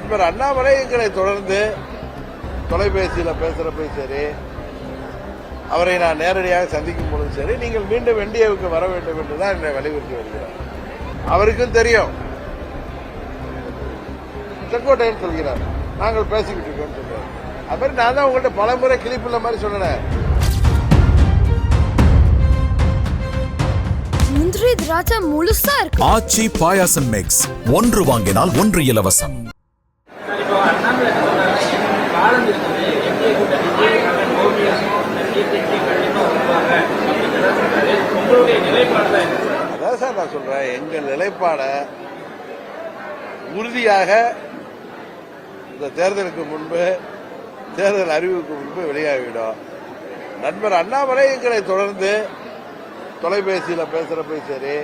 நண்பர் அண்ணாமலை எங்களை தொடர்ந்து தொலைபேசியில் பேசுறப்பையும் சரி அவரை நான் நேரடியாக சந்திக்கும் பொழுதும் சரி நீங்கள் மீண்டும் என்டிஏவுக்கு வர வேண்டும் என்றுதான் என்னை வலியுறுத்தி வருகிறார். அவருக்கும் தெரியும். செங்கோட்டையன் சொல்கிறார் நாங்கள் பேசிக்கிட்டு இருக்கோம் சொல்றாரு. அது மாதிரி நான் தான் உங்கள்கிட்ட பல முறை கிளிப்புள்ள மாதிரி சொன்னேன். முந்திரி திராட்சை முழுசா இருக்கு. ஆச்சி பாயாசம் மிக்ஸ் ஒன்று வாங்கினால் ஒன்று இலவசம் இப்போ அண்ணாமலை சொல்றாரு காலம் இருக்குது என்டிஏ கூட்டணி ஓபிஎஸும் டிடிபி கண்டிப்பாக வருவாங்க அப்படிங்கிறத சொல்றாரு உங்களுடைய நிலைப்பாடு தான் என்ன சார் அதான் சார் நான் சொல்றேன் எங்கள் நிலைப்பாடை உறுதியாக இந்த தேர்தலுக்கு முன்பு தேர்தல் அறிவுக்கு முன்பு வெளியாகிவிடும். நண்பர் அண்ணாமலை எங்களை தொடர்ந்து தொலைபேசியில் பேசுறப்பையும் சரி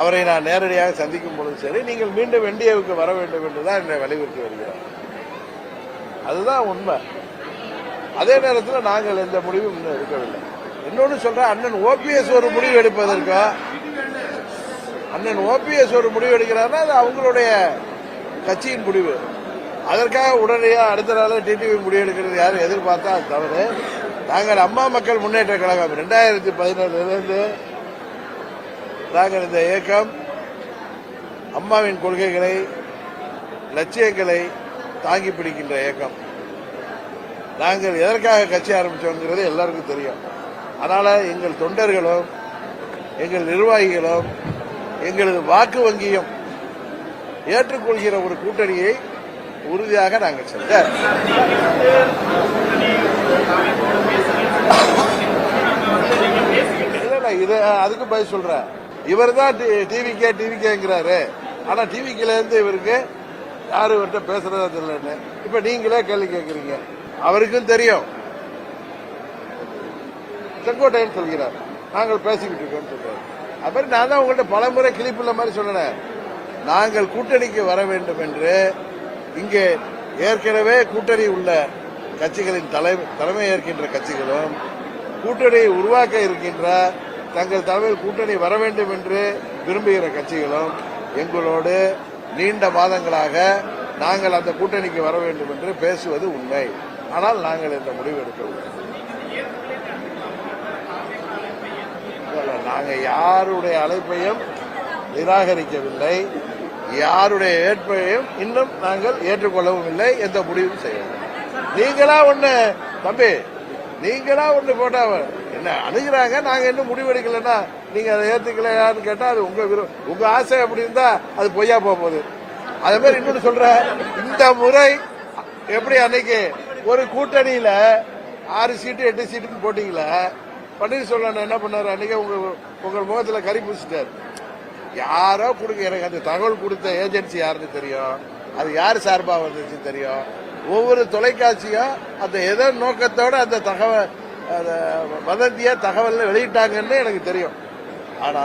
அவரை நான் நேரடியாக சந்திக்கும் பொழுதும் சரி நீங்கள் மீண்டும் என்டிஏவுக்கு வர வேண்டும் என்றுதான் என்னை வலியுறுத்தி வருகிறார் அதுதான் உண்மை. அதே நேரத்தில் நாங்கள் எந்த முடிவும் இன்னும் எடுக்கவில்லை. இன்னொன்று சொல்றேன் அண்ணன் ஓபிஎஸ் ஒரு முடிவு எடுப்பதற்கு. அண்ணன் ஓபிஎஸ் ஒரு முடிவு எடுக்கிறாருன்னா அது அவங்களுடைய கட்சியின் முடிவு. அதற்காக உடனடியாக அடுத்த நாள் டிடிவி முடிவு எடுக்கிறது யாரும் எதிர்பார்த்தா அது தவறு. நாங்கள் அம்மா மக்கள் முன்னேற்ற கழகம் ரெண்டாயிரத்தி பதினொன்றிலிருந்து நாங்கள் இந்த இயக்கம் அம்மாவின் கொள்கைகளை லட்சியங்களை தாங்கி பிடிக்கின்ற இயக்கம். நாங்கள் எதற்காக கட்சி ஆரம்பித்தோங்கிறது எல்லாருக்கும் தெரியும். அதனால் எங்கள் தொண்டர்களும் எங்கள் நிர்வாகிகளும் எங்களது வாக்கு வங்கியும் ஏற்றுக்கொள்கிற ஒரு கூட்டணியை உறுதியாக நாங்கள் செஞ்ச இது அதுக்கு பதில் சொல்றேன். இவர் தான் டிவிக்கே டிவிக்கேங்கிறாரு ஆனா டிவிக்கில இருந்து இவருக்கு யாரு இவர்கிட்ட பேசுறதா தெரியலன்னு. இப்ப நீங்களே கேள்வி கேட்கறீங்க. அவருக்கும் தெரியும். செங்கோட்டையன் சொல்கிறார். நாங்கள் பேசிக்கிட்டு இருக்கோம் சொல்றாரு. அது மாதிரி நான் தான் உங்கள்கிட்ட பல முறை கிளிப்புள்ள மாதிரி சொன்னேன். நாங்கள் கூட்டணிக்கு வர வேண்டும் என்று இங்கே ஏற்கனவே கூட்டணி உள்ள கட்சிகளின் தலை தலைமை ஏற்கின்ற கட்சிகளும் கூட்டணியை உருவாக்க இருக்கின்ற தங்கள் தலைமையில் கூட்டணி வர வேண்டும் என்று விரும்புகிற கட்சிகளும் எங்களோடு நீண்ட மாதங்களாக நாங்கள் அந்த கூட்டணிக்கு வர வேண்டும் என்று பேசுவது உண்மை. ஆனால் நாங்கள் இந்த முடிவு எடுக்கவில்லை. நாங்கள் யாருடைய அழைப்பையும் நிராகரிக்கவில்லை. யாருடைய ஏற்பையும் இன்னும் நாங்கள் ஏற்றுக்கொள்ளவும் இல்லை எந்த முடிவும் செய்யவில்லை நீங்களா ஒண்ணு தம்பி நீங்களா ஒண்ணு போட்டா என்ன அணுகிறாங்க? நாங்க இன்னும் முடிவெடுக்கலைன்னா நீங்க அதை ஏத்துக்கலையான்னு கேட்டா அது உங்க விரு- உங்க ஆசை அப்படி இருந்தா அது பொய்யா போக போகுது. அதே மாதிரி இன்னொன்று சொல்றேன் இந்த முறை எப்படி அன்னைக்கு ஒரு கூட்டணியில ஆறு சீட்டு எட்டு சீட்டுன்னு போட்டீங்களே பன்னீர்செல்வம் என்ன பண்ணாரு? அன்னைக்கு உங்க உங்கள் முகத்துல கறி பூசிட்டாரு. யாரோ கொடுக்க எனக்கு அந்த தகவல் கொடுத்த ஏஜென்சி யாருன்னு தெரியும். அது யார் சார்பாக வந்துச்சு தெரியும். ஒவ்வொரு தொலைக்காட்சியும் அந்த எதோ நோக்கத்தோட அந்த தகவல் அந்த வதந்திய தகவல் வெளியிட்டாங்கன்னு எனக்கு தெரியும். ஆனா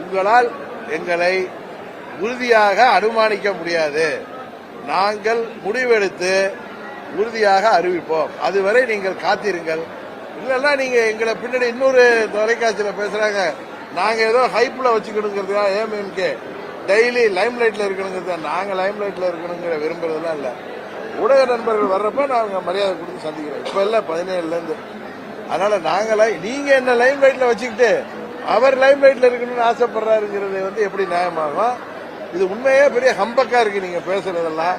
உங்களால் எங்களை உறுதியாக அனுமானிக்க முடியாது. நாங்கள் முடிவெடுத்து உறுதியாக அறிவிப்போம். அதுவரை நீங்கள் காத்திருங்கள். இல்லைன்னா நீங்கள் எங்களை பின்னாடி இன்னொரு தொலைக்காட்சியில் பேசுகிறாங்க நாங்கள் ஏதோ ஹைப்ல வச்சுக்கணுங்கிறதுக்கா ஏஎம்எம்கே டெய்லி லைம் லைட்டில் இருக்கணுங்கிறது நாங்கள் லைம் லைட்டில் இருக்கணுங்கிற விரும்புறதுலாம் இல்லை. ஊடக நண்பர்கள் வர்றப்ப நாங்கள் மரியாதை கொடுத்து சந்திக்கிறோம் இப்போ இல்லை பதினேழுலேருந்து அதனால் நாங்கள் நீங்கள் என்ன லைம் லைட்டில் வச்சுக்கிட்டு அவர் லைம் லைட்டில் இருக்கணும்னு ஆசைப்படுறாருங்கிறது வந்து எப்படி நியாயமாகும்? இது உண்மையே பெரிய ஹம்பக்காக இருக்குது நீங்கள் பேசுகிறதெல்லாம்